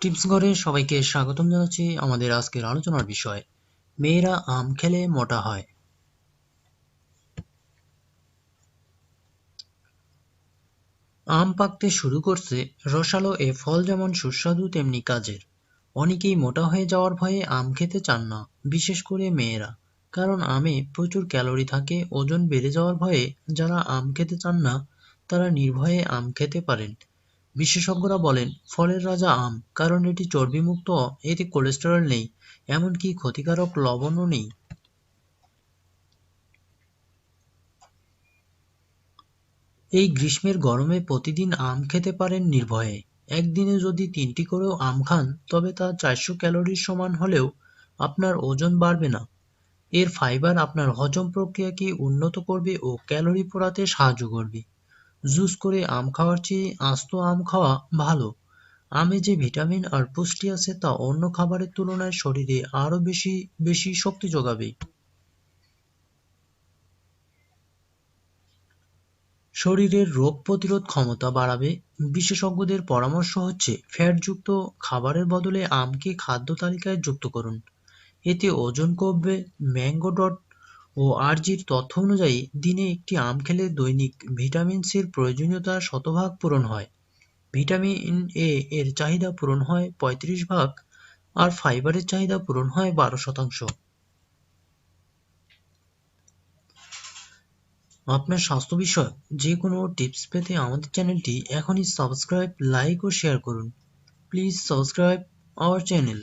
Tips ঘরে সবাইকে স্বাগতম জানাচ্ছি আমাদের আজকের আলোচনার বিষয়, মেয়েরা আম খেলে মোটা হয়। আম পাকতে শুরু করছে, রসালো এ ফল যেমন সুস্বাদু, তেমনি কাজের। অনেকেই মোটা হয়ে যাওয়ার ভয়ে আম খেতে চান না, বিশেষ করে মেয়েরা। কারণ আমে প্রচুর ক্যালোরি থাকে, ওজন বেড়ে যাওয়ার ভয়ে যারা আম খেতে চান না, তারা নির্ভয়ে আম খেতে পারেন। বিশেষজ্ঞরা বলেন, ফলের রাজা আম, কারণ এটি চর্বিমুক্ত, এতে কোলেস্টেরল নেই, এমনকি ক্ষতিকারক লবণও নেই। এই গ্রীষ্মের গরমে প্রতিদিন আম খেতে পারেন নির্ভয়ে। একদিনে যদি তিনটি করেও আম খান, তবে তা চারশো ক্যালোরির সমান হলেও আপনার ওজন বাড়বে না। এর ফাইবার আপনার হজম প্রক্রিয়াকে উন্নত করবে ও ক্যালোরি পোড়াতে সাহায্য করবে। জুস করে আম খাওয়ার চেয়ে আস্ত আম খাওয়া ভালো। আমে যে ভিটামিন আর পুষ্টি আছে তা অন্য খাবারের তুলনায় শরীরে আরও বেশি বেশি শক্তি যোগাবে। শরীরের রোগ প্রতিরোধ ক্ষমতা বাড়াবে। বিশেষজ্ঞদের পরামর্শ হচ্ছে ফ্যাটযুক্ত খাবারের বদলে আমকে খাদ্য তালিকায় যুক্ত করুন। এতে ওজন কমবে ম্যাঙ্গো ডট ও আরজির তথ্য অনুযায়ী, দিনে একটি আম খেলে দৈনিক ভিটামিন সির প্রয়োজনীয়তা শতভাগ পূরণ হয়। ভিটামিন এ এর চাহিদা পূরণ হয় পঁয়ত্রিশ ভাগ, আর ফাইবারের চাহিদা পূরণ হয় বারো শতাংশ। আপনার স্বাস্থ্য বিষয়ক যে কোনো টিপস পেতে আমাদের চ্যানেলটি এখনই সাবস্ক্রাইব, লাইক ও শেয়ার করুন। Please subscribe our channel.